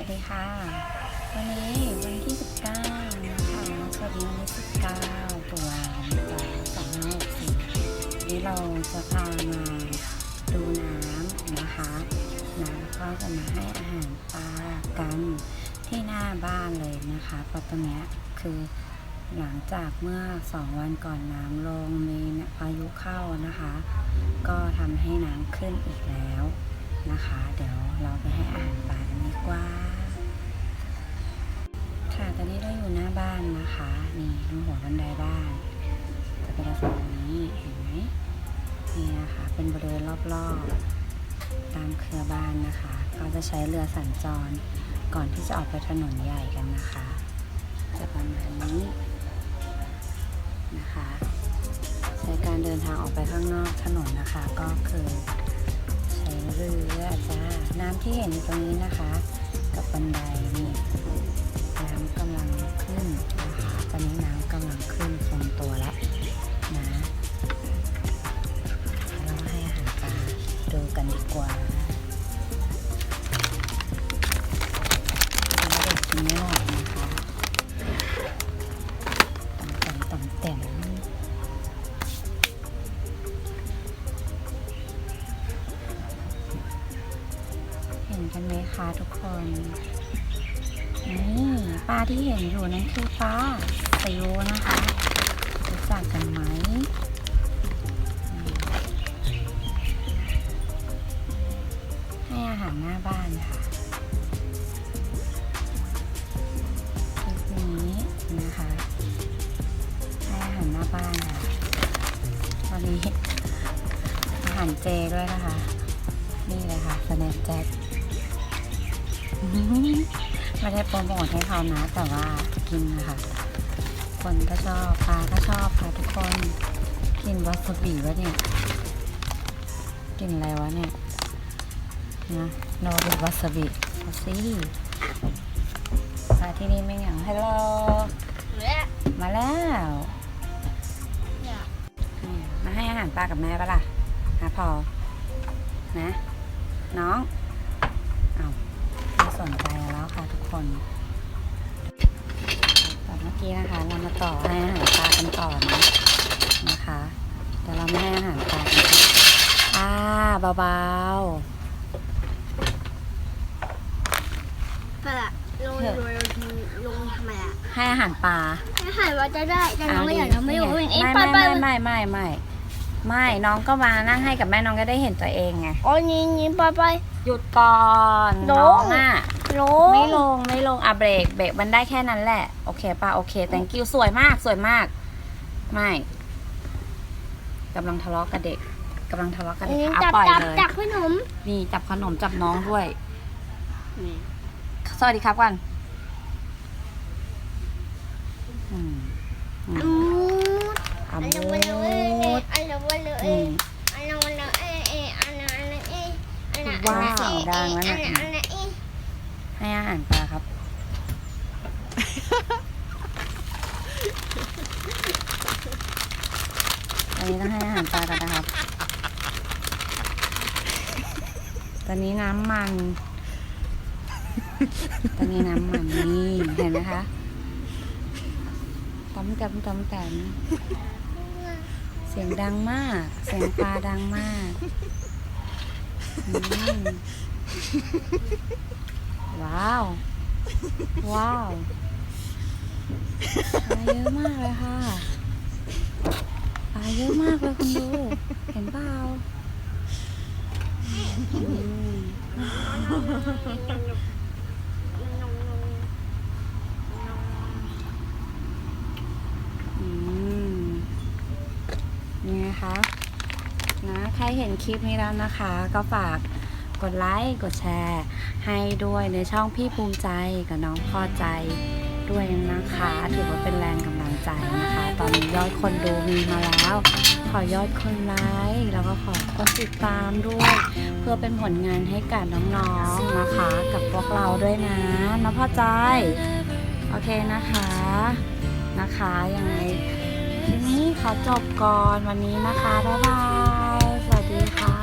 วัสดีค่ะ วันนี้วันที่ 19 นะคะสวัสดีวันที่19ตุลาคม2564นี้เราจะพามาดูน้ำนะคะน้ำก็จะมาให้อาหารปลากันที่หน้าบ้านเลยนะคะเพราะตรงนี้คือหลังจากเมื่อ 2 วันก่อนน้ำลงมีพายุเข้านะคะ ก็ทำให้น้ำขึ้นอีกแล้วนะคะานนะคะนี่ตรงหัวบันไดบ้าน จะเป็นลักษณะนี้เห็นไหมนี่นะคะเป็นบริเวณรอบๆ ตามเครือบ้านนะคะ ก็จะใช้เรือสัญจรก่อนที่จะออกไปถนนใหญ่กันนะคะ จะประมาณนี้นะคะในการเดินทางออกไปข้างนอกถนนนะคะ ก็คือ ใช้เรือจ้าน้ำที่เห็นอยู่ตรงนี้นะคะ กับบันไดนี่ำกำลังขึ้นนะคะตอนนี้น้ำกำลังขึ้นทรงตัวแล้วนะเราให้อาหารปลาดูกันดีกว่าแล้วเด็กกินไม่หมดนะคะต่ำๆต่ำแต่มเห็นกันไหมคะทุกคน นี่ปลาที่เห็นอยู่นั่นคือปลาซิวนะคะรู้จักกันไหมให้อาหารหน้าบ้านค่ะคลิปนี้นะคะให้อาหารหน้าบ้านค่ะวันนี้อาหารเจด้วยนะคะ นี่เลยค่ะสแนปแจ็ค ไม่ได้โปรโมทให้เขานะ แต่ว่ากินนะคะคนก็ชอบปลาก็ชอบค่ะทุกคนกินวาซาบิวะเนี่ยกินอะไรวะเนี่ยนะโนริวาซาบิเอาสิมาที่นี่ไม่เหงาฮัลโหลมาแล้วมาให้อาหารปลากับแม่ปะล่ะฮะพอนะ น้อง เอาไม่สนใจ ค่ะทุกคนตอนเมื่อกี้นะคะเรามาต่อให้อาหารปลากันต่อนะนะคะเดี๋ยวเราไม่ให้อาหารปลากันค่ะอ่าเบาปลาลงลงลงทำไมอะๆให้อาหารปลาไม่หายว่าจะได้แต่น้องไม่อยากทำไม่รู้ไม่เอ้ยไม่ไปไปไม่ไม่ไม่ไม่ไม่น้องก็มานั่งให้กับแม่น้องก็ได้เห็นตัวเองไงโอ้ยนี่นี่ไปไปหยุดก่อนลงน้องอะ ลงไม่ลงไม่ลงอะเบรกเบรกมันได้แค่นั้นแหละ โอเคป่ะโอเค thank you สวยมากสวยมาก ไม่กำลังทะเลาะกับเด็กกำลังทะเลาะกับเด็กนี่อะจับปล่อยจับเลยจับขนมนี่จับขนมจับน้องด้วยสวัสดีครับกันอืมอือืมมอาอันมูนั้นวันเลยดอันนั้นวันเลยนี่อันนั้นวันเลยเอ้ยเอ้ยอันนั้นอันนั้นเอ้ยอันนั้นว้าวอันนั้นดังแล้วอัน่ะ ให้อาหารปลาครับอันนี้ต้องให้อาหารปลากันนะครับ ตอนนี้น้ำมัน ตอนนี้น้ำมันนี่เห็นไหมคะต้มแต้มต้มแต้มเสียงดังมาก เสียงปลาดังมากอืม ว้าว ว้าวปลาเยอะมากเลยค่ะปลาเยอะมากเลยคุณดู เห็นเปล่าอืมอืมนี่ไงคะนะใครเห็นคลิปนี้แล้วนะคะ ก็ฝาก กดไลค์กดแชร์ ให้ด้วยในช่องพี่ภูมิใจกับน้องพอใจด้วยนะคะถือว่าเป็นแรงกำลังใจนะคะ ตอนนี้ยอดคนดูมีมาแล้ว ขอยอดคนไลค์แล้วก็ขอคนติดตามด้วย เพื่อเป็นผลงานให้กับน้องๆนะคะ กับพวกเราด้วยนะน้องพอใจ โอเคนะคะนะคะยังไงทีนี้ขอจบก่อนวันนี้นะคะบ๊ายบายสวัสดีค่ะ